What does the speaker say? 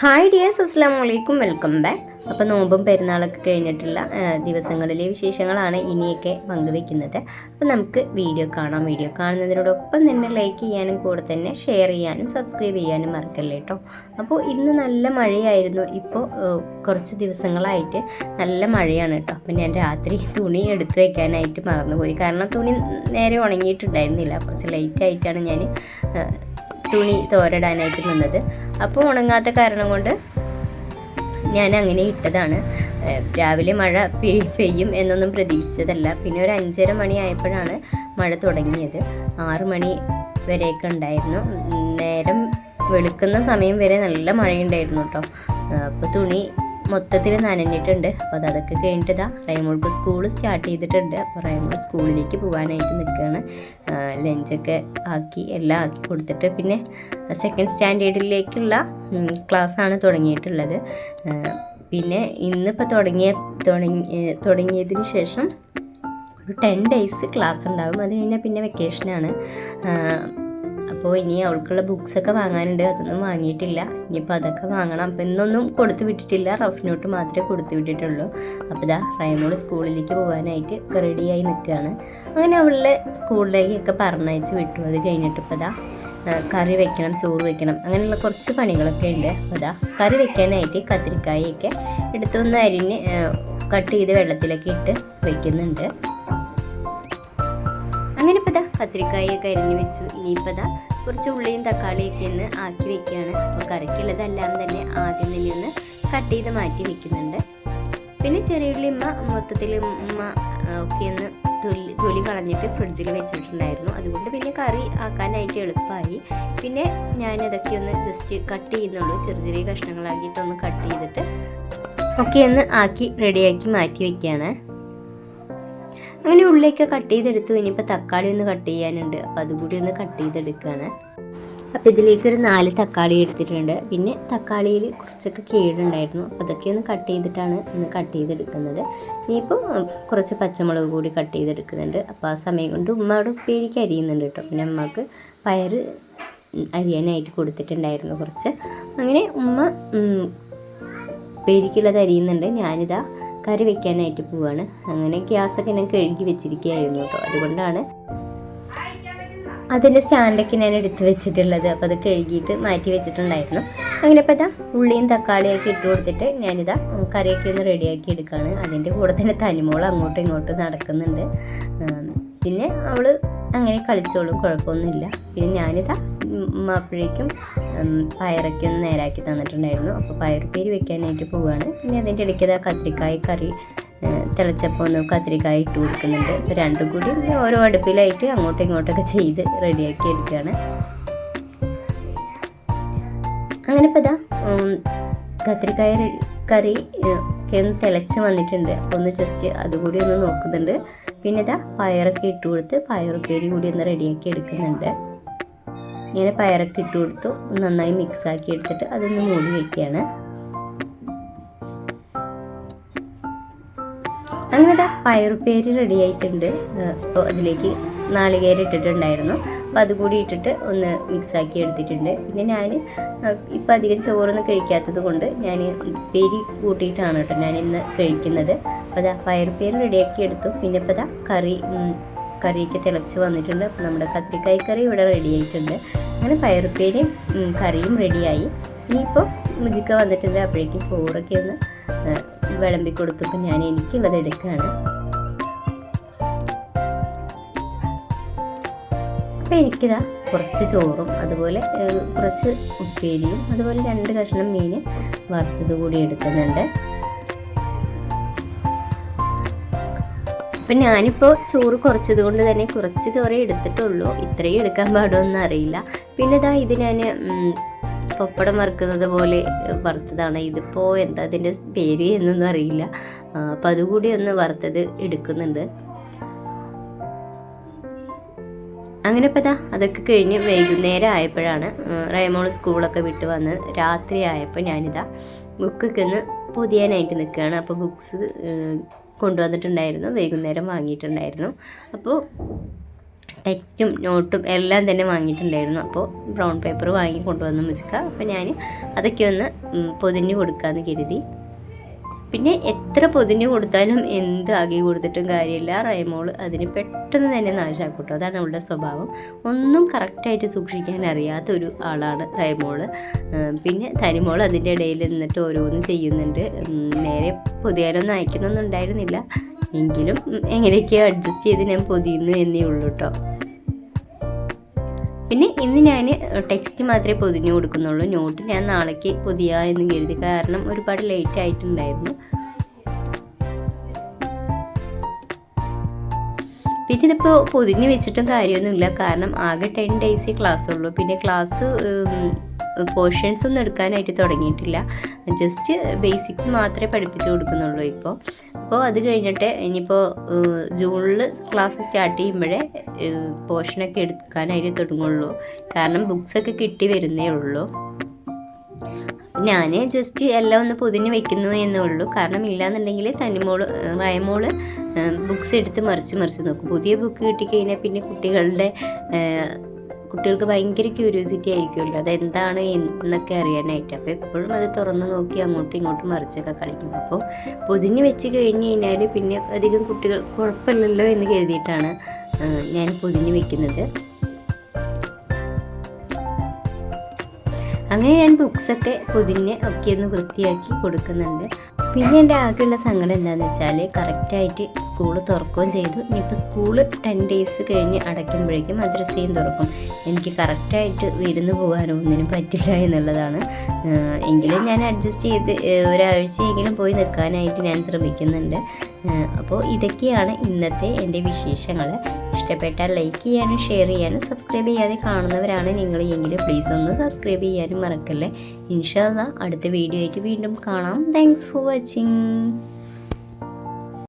Hi dears അസ്സാം വലൈക്കും welcome back അപ്പോൾ നോമ്പും പെരുന്നാളൊക്കെ കഴിഞ്ഞിട്ടുള്ള ദിവസങ്ങളിലെ വിശേഷങ്ങളാണ് ഇനിയൊക്കെ പങ്കുവെക്കുന്നത്. അപ്പോൾ നമുക്ക് വീഡിയോ കാണാം. വീഡിയോ കാണുന്നതിനോടൊപ്പം തന്നെ ലൈക്ക് ചെയ്യാനും കൂടെ തന്നെ ഷെയർ ചെയ്യാനും സബ്സ്ക്രൈബ് ചെയ്യാനും മറക്കല്ലേ കേട്ടോ അപ്പോൾ ഇന്ന് നല്ല മഴയായിരുന്നു. ഇപ്പോൾ കുറച്ച് ദിവസങ്ങളായിട്ട് നല്ല മഴയാണ് കേട്ടോ അപ്പോൾ ഞാൻ രാത്രി തുണി എടുത്തു വെക്കാനായിട്ട് മറന്നുപോയി. കാരണം തുണി നേരെ ഉണങ്ങിയിട്ടുണ്ടായിരുന്നില്ല. കുറച്ച് ലേറ്റായിട്ടാണ് ഞാൻ തുണി തോരടാനായിട്ട് നിന്നത്. അപ്പോൾ ഉണങ്ങാത്ത കാരണം കൊണ്ട് ഞാൻ അങ്ങനെ ഇട്ടതാണ്. രാവിലെ മഴ പെയ്- പെയ്യും എന്നൊന്നും പ്രതീക്ഷിച്ചതല്ല. പിന്നെ ഒരു അഞ്ചര മണി ആയപ്പോഴാണ് മഴ തുടങ്ങിയത്. ആറ് മണി വരെയൊക്കെ ഉണ്ടായിരുന്നു. നേരം വെളുക്കുന്ന സമയം വരെ നല്ല മഴയുണ്ടായിരുന്നു കേട്ടോ. അപ്പോൾ തുണി മൊത്തത്തിൽ നനഞ്ഞിട്ടുണ്ട്. അപ്പോൾ അത് അതൊക്കെ കഴിഞ്ഞിട്ട് റൈമോൾക്ക് സ്കൂൾ സ്റ്റാർട്ട് ചെയ്തിട്ടുണ്ട്. അപ്പോൾ റൈമോൾ സ്കൂളിലേക്ക് പോകാനായിട്ട് നിൽക്കുകയാണ്. ലഞ്ചൊക്കെ ആക്കി എല്ലാം ആക്കി കൊടുത്തിട്ട് പിന്നെ സെക്കൻഡ് സ്റ്റാൻഡേർഡിലേക്കുള്ള ക്ലാസ്സാണ് തുടങ്ങിയിട്ടുള്ളത്. പിന്നെ ഇന്നിപ്പോൾ തുടങ്ങിയ തുടങ്ങി തുടങ്ങിയതിന് ശേഷം ഒരു ടെൻ ഡേയ്സ് ക്ലാസ് ഉണ്ടാകും. അത് കഴിഞ്ഞാൽ പിന്നെ വെക്കേഷനാണ് അപ്പോൾ ഇനി അവൾക്കുള്ള ബുക്സൊക്കെ വാങ്ങാനുണ്ട്. അതൊന്നും വാങ്ങിയിട്ടില്ല. ഇനിയിപ്പോൾ അതൊക്കെ വാങ്ങണം. അപ്പം ഇന്നൊന്നും കൊടുത്തു വിട്ടിട്ടില്ല. റഫ് നോട്ട് മാത്രമേ കൊടുത്തു വിട്ടിട്ടുള്ളൂ. അപ്പോൾ ഇതാ റൈമോൾ സ്കൂളിലേക്ക് പോകാനായിട്ട് റെഡിയായി നിൽക്കുകയാണ്. അങ്ങനെ അവളെ സ്കൂളിലേക്കൊക്കെ പറഞ്ഞയച്ച് വിട്ടു. അത് കഴിഞ്ഞിട്ട് ഇപ്പോൾ ഇതാ കറി വെക്കണം ചോറ് വെക്കണം അങ്ങനെയുള്ള കുറച്ച് പണികളൊക്കെ ഉണ്ട്. ഇതാ കറി വെക്കാനായിട്ട് കത്തിരിക്കായൊക്കെ എടുത്തൊന്ന് അരിഞ്ഞ് കട്ട് ചെയ്ത് വെള്ളത്തിലൊക്കെ ഇട്ട് വെക്കുന്നുണ്ട്. അങ്ങനെ ഇപ്പോൾ ഇതാ കത്തിരിക്കായൊക്കെ അരിഞ്ഞ് വെച്ചു. ഇനിയിപ്പോൾ ഇതാ കുറച്ച് ഉള്ളിയും തക്കാളിയൊക്കെ ഒന്ന് ആക്കി വെക്കുകയാണ്. അപ്പോൾ കറിക്കുള്ളതെല്ലാം തന്നെ ആദ്യം തന്നെ ഒന്ന് കട്ട് ചെയ്ത് മാറ്റി വെക്കുന്നുണ്ട്. പിന്നെ ചെറിയുള്ളി ഉമ്മ മൊത്തത്തിൽ ഉമ്മ ഒക്കെ ഒന്ന് തൊലി തൊലി കളഞ്ഞിട്ട് ഫ്രിഡ്ജിൽ വെച്ചിട്ടുണ്ടായിരുന്നു. അതുകൊണ്ട് പിന്നെ കറി ആക്കാനായിട്ട് എളുപ്പമായി. പിന്നെ ഞാനതൊക്കെ ഒന്ന് ജസ്റ്റ് കട്ട് ചെയ്യുന്നുള്ളൂ. ചെറിയ ചെറിയ കഷ്ണങ്ങളാക്കിയിട്ടൊന്ന് കട്ട് ചെയ്തിട്ട് ഒക്കെ ഒന്ന് ആക്കി റെഡിയാക്കി മാറ്റി വെക്കുകയാണ്. അങ്ങനെ ഉള്ളിലേക്ക് കട്ട് ചെയ്തെടുത്തു. ഇനിയിപ്പോൾ തക്കാളി ഒന്ന് കട്ട് ചെയ്യാനുണ്ട്. അപ്പോൾ അതുകൂടി ഒന്ന് കട്ട് ചെയ്തെടുക്കുകയാണ് അപ്പോൾ ഇതിലേക്ക് ഒരു നാല് തക്കാളി എടുത്തിട്ടുണ്ട്. പിന്നെ തക്കാളിയിൽ കുറച്ചൊക്കെ കേടുണ്ടായിരുന്നു. അപ്പോൾ അതൊക്കെ ഒന്ന് കട്ട് ചെയ്തിട്ടാണ് ഒന്ന് കട്ട് ചെയ്തെടുക്കുന്നത്. ഇനിയിപ്പോൾ കുറച്ച് പച്ചമുളക് കൂടി കട്ട് ചെയ്തെടുക്കുന്നുണ്ട്. അപ്പോൾ ആ സമയം കൊണ്ട് ഉമ്മ അവിടെ ഉപ്പേരിക്ക് അരിയുന്നുണ്ട് കേട്ടോ. പിന്നെ അമ്മയ്ക്ക് പയറ് ഉം, അരിയാനായിട്ട് കൊടുത്തിട്ടുണ്ടായിരുന്നു കുറച്ച്. അങ്ങനെ ഉമ്മ ഉപ്പേരിക്കുള്ളത് അരിയുന്നുണ്ട്. ഞാനിതാ കറി വെക്കാനായിട്ട് പോവാണ്. അങ്ങനെ ഗ്യാസൊക്കെ ഞാൻ കഴുകി വെച്ചിരിക്കുകയായിരുന്നു കേട്ടോ. അതുകൊണ്ടാണ് അതിന്റെ സ്റ്റാൻഡൊക്കെ ഞാൻ എടുത്ത് വെച്ചിട്ടുള്ളത്. അപ്പോൾ അത് കഴുകിയിട്ട് മാറ്റി വെച്ചിട്ടുണ്ടായിരുന്നു. അങ്ങനെ ഇപ്പോൾ ഇതാ ഉള്ളിയും തക്കാളിയൊക്കെ ഇട്ട് കൊടുത്തിട്ട് ഞാനിതാ കറിയൊക്കെ ഒന്ന് റെഡിയാക്കി എടുക്കുകയാണ്. അതിന്റെ കൂടെ തന്നെ തനിമോൾ അങ്ങോട്ടും ഇങ്ങോട്ടും നടക്കുന്നുണ്ട്. പിന്നെ അവൾ അങ്ങനെ കളിച്ചോളും കുഴപ്പമൊന്നുമില്ല. പിന്നെ ഞാനിതാ അപ്പോഴേക്കും പയറൊക്കെ ഒന്ന് നേരാക്കി തന്നിട്ടുണ്ടായിരുന്നു. അപ്പോൾ പയറുപ്പേരി വെക്കാനായിട്ട് പോവുകയാണ് പിന്നെ അതിന്റെ ഇടയ്ക്ക് ഇതാ കത്തിരിക്കായ കറി തിളച്ചപ്പോൾ ഒന്ന് കത്തിരിക്കായ ഇട്ട് കൊടുക്കുന്നുണ്ട്. അപ്പോൾ രണ്ടും കൂടി ഓരോ അടുപ്പിലായിട്ട് അങ്ങോട്ടും ഇങ്ങോട്ടൊക്കെ ചെയ്ത് റെഡിയാക്കി എടുക്കുകയാണ് അങ്ങനെ ഇപ്പോൾ ഇതാ കത്തിരിക്കായ കറി ഒക്കെ ഒന്ന് തിളച്ച് വന്നിട്ടുണ്ട്. അപ്പോൾ ഒന്ന് ജസ്റ്റ് അതുകൂടി ഒന്ന് നോക്കുന്നുണ്ട്. പിന്നെ ഇതാ പയറൊക്കെ ഇട്ട് കൊടുത്ത് പയറുപ്പേരി കൂടി ഒന്ന് റെഡിയാക്കി എടുക്കുന്നുണ്ട്. ഇങ്ങനെ പയറൊക്കെ ഇട്ട് കൊടുത്തു. നന്നായി മിക്സ് ആക്കി എടുത്തിട്ട് അതൊന്ന് മൂടി വെക്കുകയാണ് അങ്ങനെ ദാ പയറുപ്പേരി റെഡി ആയിട്ടുണ്ട്. അപ്പോൾ അതിലേക്ക് നാളികേരം ഇട്ടിട്ടുണ്ടായിരുന്നു. അപ്പോൾ അതുകൂടി ഇട്ടിട്ട് ഒന്ന് മിക്സ് ആക്കി എടുത്തിട്ടുണ്ട്. പിന്നെ ഞാൻ ഇപ്പം അധികം ചോറൊന്നും കഴിക്കാത്തത് കൊണ്ട് ഞാൻ ഉപ്പേരി കൂട്ടിയിട്ടാണ് കേട്ടോ ഞാൻ ഇന്ന് കഴിക്കുന്നത്. അപ്പോൾ അതാ പയറുപ്പേര് റെഡിയാക്കി എടുത്തു. പിന്നെ ഇപ്പോൾ അതാ കറി കറിയൊക്കെ തിളച്ച് വന്നിട്ടുണ്ട്. അപ്പോൾ നമ്മുടെ കത്തിരിക്കായ് കറി ഇവിടെ റെഡി ആയിട്ടുണ്ട്. അങ്ങനെ പയറുപ്പേരിയും കറിയും റെഡിയായി ഇനിയിപ്പോൾ മുജിക്ക വന്നിട്ടുണ്ട്. അപ്പോഴേക്കും ചോറൊക്കെ ഒന്ന് വിളമ്പി കൊടുത്തപ്പോൾ ഞാൻ എനിക്കുള്ളത് എടുക്കുകയാണ്. അപ്പോൾ എനിക്കിതാ കുറച്ച് ചോറും അതുപോലെ കുറച്ച് ഉപ്പേരിയും അതുപോലെ രണ്ട് കഷ്ണം മീൻ വറുത്തത് കൂടി എടുക്കുന്നുണ്ട്. അപ്പം ഞാനിപ്പോൾ ചോറ് കുറച്ചത് കൊണ്ട് തന്നെ കുറച്ച് ചോറേ എടുത്തിട്ടുള്ളൂ. ഇത്രയും എടുക്കാൻ പാടുമെന്ന് അറിയില്ല. പിന്നെ ഇതാ ഇത് ഞാൻ പപ്പടം വറുക്കുന്നത് പോലെ വറുത്തതാണ്. ഇതിപ്പോൾ എന്താ അതിന്റെ പേര് എന്നൊന്നും അറിയില്ല. അപ്പം അതുകൂടി ഒന്ന് വറുത്തത് എടുക്കുന്നുണ്ട്. അങ്ങനെ ഇപ്പം ഇതാ അതൊക്കെ കഴിഞ്ഞ് വൈകുന്നേരം ആയപ്പോഴാണ് റൈമോൾ സ്കൂളൊക്കെ വിട്ട് വന്ന് രാത്രി ആയപ്പോൾ ഞാനിതാ ബുക്കൊക്കെ ഒന്ന് പൊതിയാനായിട്ട് നിൽക്കുകയാണ്. അപ്പോൾ ബുക്സ് കൊണ്ടുവന്നിട്ടുണ്ടായിരുന്നു. വൈകുന്നേരം വാങ്ങിയിട്ടുണ്ടായിരുന്നു. അപ്പോൾ ടെക്സ്റ്റും നോട്ടും എല്ലാം തന്നെ വാങ്ങിയിട്ടുണ്ടായിരുന്നു. അപ്പോൾ ബ്രൗൺ പേപ്പർ വാങ്ങി കൊണ്ടുവന്ന് വെച്ചിക്ക അപ്പോൾ ഞാൻ അതൊക്കെ ഒന്ന് പൊതിഞ്ഞ് കൊടുക്കാമെന്ന് കരുതി. പിന്നെ എത്ര പൊതിഞ്ഞ് കൊടുത്താലും എന്ത് ആകെ കൊടുത്തിട്ടും കാര്യമില്ല. റൈമോൾ അതിന് പെട്ടെന്ന് തന്നെ നാശാക്കൂട്ടോ. കേട്ടോ അതാണ് അവളുടെ സ്വഭാവം. ഒന്നും കറക്റ്റായിട്ട് സൂക്ഷിക്കാൻ അറിയാത്ത ഒരു ആളാണ് റൈമോൾ പിന്നെ തനിമോൾ അതിന്റെ ഇടയിൽ നിന്നിട്ട് ഓരോന്നും ചെയ്യുന്നുണ്ട്. നേരെ പൊതിയാനൊന്നും ഉണ്ടായിരുന്നില്ല. എങ്കിലും എങ്ങനെയൊക്കെയോ അഡ്ജസ്റ്റ് ചെയ്ത് ഞാൻ പൊതിയുന്നു എന്നേ ഉള്ളൂ കേട്ടോ പിന്നെ ഇന്ന് ഞാൻ ടെക്സ്റ്റ് മാത്രമേ പൊതിഞ്ഞു കൊടുക്കുന്നുള്ളൂ. നോട്ട് ഞാൻ നാളേക്ക് പൊതിയാ എന്ന് കരുതി. കാരണം ഒരുപാട് ലേറ്റ് ആയിട്ടുണ്ടായിരുന്നു. പിന്നെ ഇതിപ്പോൾ പൊതിഞ്ഞ് വെച്ചിട്ടും കാര്യമൊന്നുമില്ല. കാരണം ആകെ ടെൻ ഡേയ്സേ ക്ലാസ് ഉള്ളൂ. പിന്നെ ക്ലാസ് പോർഷൻസ് ഒന്നും എടുക്കാനായിട്ട് തുടങ്ങിയിട്ടില്ല. ജസ്റ്റ് ബേസിക്സ് മാത്രമേ പഠിപ്പിച്ചു കൊടുക്കുന്നുള്ളൂ ഇപ്പോൾ. അപ്പോൾ അത് കഴിഞ്ഞിട്ട് ഇനിയിപ്പോൾ ജൂണിൽ ക്ലാസ് സ്റ്റാർട്ട് ചെയ്യുമ്പോഴേ പോർഷനൊക്കെ എടുക്കാനായിട്ട് തുടങ്ങുള്ളൂ. കാരണം ബുക്സൊക്കെ കിട്ടി വരുന്നേ ഉള്ളൂ. ഞാൻ ജസ്റ്റ് എല്ലാം ഒന്ന് പൊതിഞ്ഞ് വെക്കുന്നു എന്നേ ഉള്ളൂ. കാരണം ഇല്ലാന്നുണ്ടെങ്കിൽ തനിമോൾ റയമോൾ ബുക്സ് എടുത്ത് മറിച്ച് മറിച്ച് നോക്കും. പുതിയ ബുക്ക് കിട്ടിക്കഴിഞ്ഞാൽ പിന്നെ കുട്ടികളുടെ കുട്ടികൾക്ക് ഭയങ്കര ക്യൂരിയോസിറ്റി ആയിരിക്കുമല്ലോ. അതെന്താണ് എന്നൊക്കെ അറിയാനായിട്ട്. അപ്പോൾ എപ്പോഴും അത് തുറന്ന് നോക്കി അങ്ങോട്ടും ഇങ്ങോട്ടും മറിച്ചൊക്കെ കളിക്കും. അപ്പോൾ പൊതിഞ്ഞ് വെച്ച് കഴിഞ്ഞ് കഴിഞ്ഞാൽ പിന്നെ അധികം കുട്ടികൾ കുഴപ്പമില്ലല്ലോ എന്ന് കരുതിയിട്ടാണ് ഞാൻ പൊതിഞ്ഞ് വെക്കുന്നത്. അങ്ങനെ ഞാൻ ബുക്സൊക്കെ പൊതിഞ്ഞ് ഒക്കെ ഒന്ന് വൃത്തിയാക്കി കൊടുക്കുന്നുണ്ട്. പിന്നെ എന്റെ ആകെയുള്ള സങ്കടം എന്താണെന്ന് വെച്ചാൽ കറക്റ്റായിട്ട് സ്കൂൾ തുറക്കുകയും ചെയ്തു. ഇനിയിപ്പോൾ സ്കൂൾ ടെൻ ഡേയ്സ് കഴിഞ്ഞ് അടയ്ക്കുമ്പോഴേക്കും മദ്രസയും തുറക്കും. എനിക്ക് കറക്റ്റായിട്ട് വിരുന്ന് പോകാനോ ഒന്നിനും പറ്റില്ല എന്നുള്ളതാണ്. എങ്കിലും ഞാൻ അഡ്ജസ്റ്റ് ചെയ്ത് ഒരാഴ്ചയെങ്കിലും പോയി നിൽക്കാനായിട്ട് ഞാൻ ശ്രമിക്കുന്നുണ്ട്. അപ്പോൾ ഇതൊക്കെയാണ് ഇന്നത്തെ എന്റെ വിശേഷങ്ങൾ ഇഷ്ടപ്പെട്ടാൽ ലൈക്ക് ചെയ്യാനും ഷെയർ ചെയ്യാനും സബ്സ്ക്രൈബ് ചെയ്യാതെ കാണുന്നവരാണ് നിങ്ങൾ എങ്കിൽ പ്ലീസ് ഒന്ന് സബ്സ്ക്രൈബ് ചെയ്യാനും മറക്കല്ലേ. ഇൻഷാല്ല അടുത്ത വീഡിയോ ആയിട്ട് വീണ്ടും കാണാം. Thanks for watching